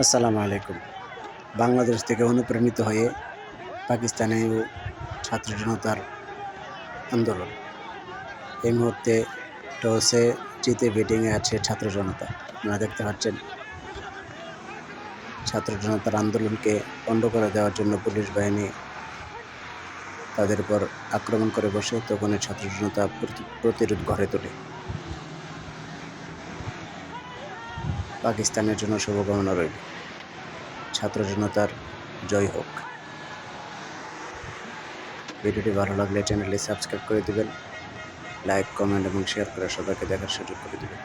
আসসালামু আলাইকুম। বাংলাদেশ থেকে অনুপ্রাণিত হয়ে পাকিস্তানে ছাত্র জনতার আন্দোলন। এই মুহূর্তে টসে জিতে ব্যাটিংয়ে আছে ছাত্র জনতা। আপনারা দেখতে পাচ্ছেন, ছাত্র জনতার আন্দোলনকে বন্ধ করে দেওয়ার জন্য পুলিশ বাহিনী তাদের উপর আক্রমণ করে বসে, তখনই ছাত্র জনতা প্রতি- প্রতিরোধ গড়ে তোলে। পাকিস্তানের জন্য শুভকামনা রইল। ছাত্র জনতার জয় হোক। ভিডিওটি ভালো লাগলে চ্যানেলটি সাবস্ক্রাইব করে দেবেন, লাইক, কমেন্ট এবং শেয়ার করে সবাইকে দেখার সুযোগ করে দিবেন।